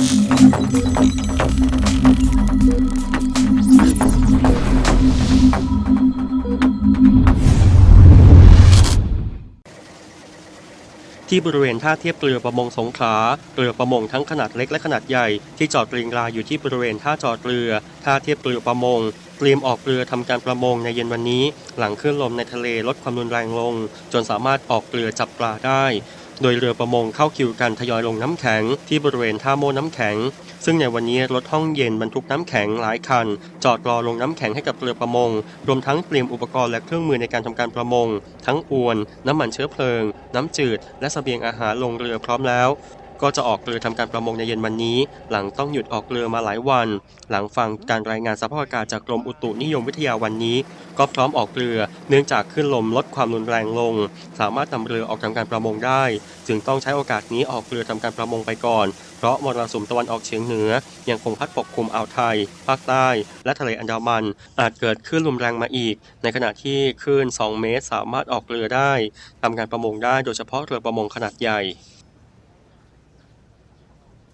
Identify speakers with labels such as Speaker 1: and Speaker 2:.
Speaker 1: ที่บริเวณท่าเทียบเรือประมงสงขลาเรือประมงทั้งขนาดเล็กและขนาดใหญ่ที่จอดเรียงรายอยู่ที่บริเวณท่าจอดเรือ ท่าเทียบเรือประมงเตรียมออกเรือทำการประมงในเย็นวันนี้ หลังคลื่นลมในทะเลลดความรุนแรงลง จนสามารถออกเรือจับปลาได้ โดยเรือประมงเข้าคิวกันทยอยลงน้ำแข็งที่บริเวณท่าโมน้ำแข็ง ซึ่งในวันนี้รถห้องเย็นบรรทุกน้ำแข็งหลายคัน จอดรอลงน้ำแข็งให้กับเรือประมง รวมทั้งเตรียมอุปกรณ์และเครื่องมือในการทำการประมง ทั้งอวน น้ำมันเชื้อเพลิง น้ำจืด และเสบียงอาหารลงเรือพร้อมแล้ว ก็จะออกเรือทำการประมงในเย็นวันนี้ หลังต้องหยุดออกเรือมาหลายวัน หลังฟังการรายงานสภาพอากาศจากกรมอุตุนิยมวิทยาวันนี้ ก็พร้อมออกเรือ เนื่องจากคลื่นลมลดความรุนแรงลง สามารถนำเรือออกทำการประมงได้ จึงต้องใช้โอกาสนี้ออกเรือทำการประมงไปก่อน เพราะมรสุมตะวันออกเฉียงเหนือ ยังคงพัดปกคลุมอ่าวไทย ภาคใต้ และทะเลอันดามัน อาจเกิดคลื่นลมแรงมาอีก ในขณะที่คลื่น2 เมตร สามารถออกเรือได้ทำการประมงได้โดยเฉพาะเรือประมงขนาดใหญ่